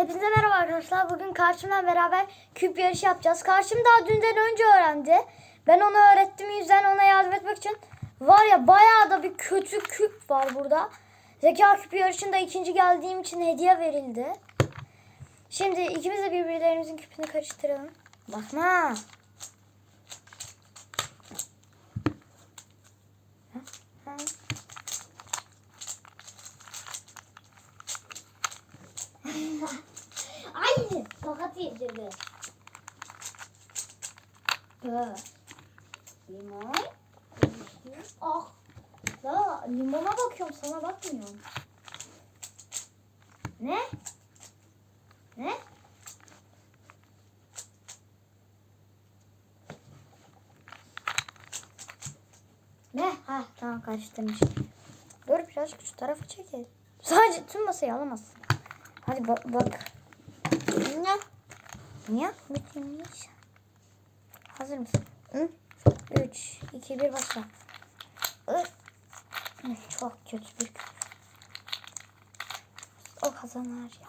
Hepinize merhaba arkadaşlar. Bugün karşımla beraber küp yarışı yapacağız. Karşım daha dünden önce öğrendi. Ben ona öğrettim yüzden ona yardım etmek için. Var ya bayağı da bir kötü küp var burada. Zeka küpü yarışında ikinci geldiğim için hediye verildi. Şimdi ikimiz de birbirlerimizin küpünü karıştıralım. Bakma. Ha. Ay Dur. Limon. Ah. Ya limona bakıyorum sana bakmıyorum. Ne? Ne? Ne? Ha tamam karıştırmış. Dur birazcık şu tarafa çekil. Sadece tüm masayı alamazsın. Hadi bak. bak. Ne? Niye? Bitmiş. Hazır mısın? Hı? 3, 2, 1 başla. Hı. Çok kötü bir küp. O kazanır ya.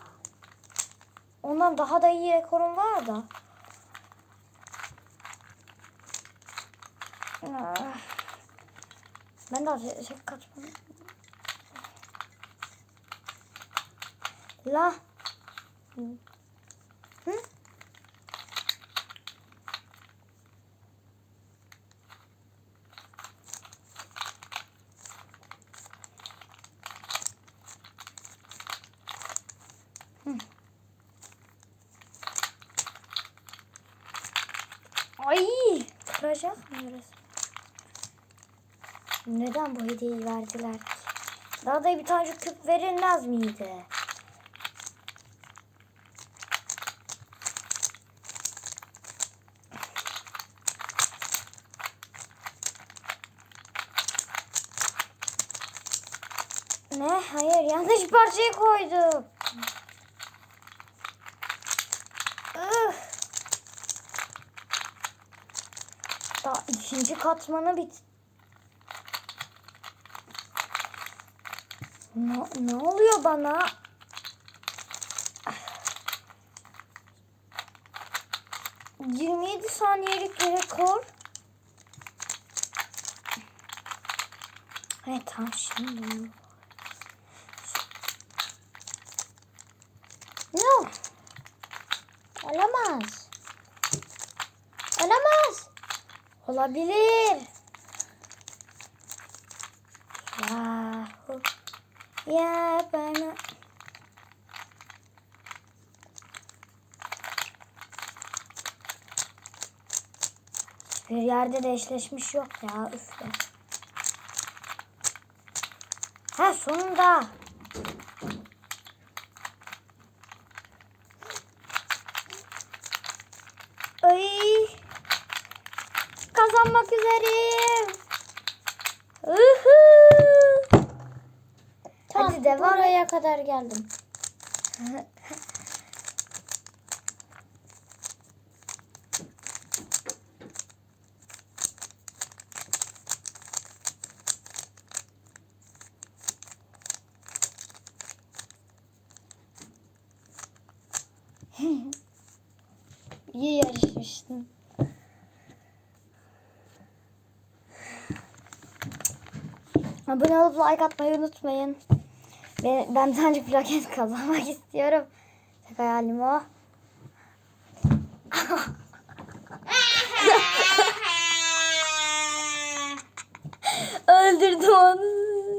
Ondan daha da iyi rekorum var da. Ah. Ben daha şey şey kaçmam. La. Ay kıracak mı orası? Neden bu hediyeyi verdiler ki? Daha da bir tane küp verilmez miydi? Ne? Hayır yanlış parçayı koydum. Üf. Daha ikinci katmanı bit. Ne, ne oluyor bana? Yirmi yedi saniyelik rekor. Evet tamam şimdi. No. Olamaz. Olamaz. Olabilir. Yahu. Ya bana. Bir yerde de eşleşmiş yok ya. Üf. Ha sonunda. Ay. Kazanmak üzereyim. Uhu. Tamam, Hadi devam. Buraya kadar geldim. İyi yarışmıştın. Abone olup like atmayı unutmayın. Ben, ben bence plaket kazanmak istiyorum. Tek hayalim o.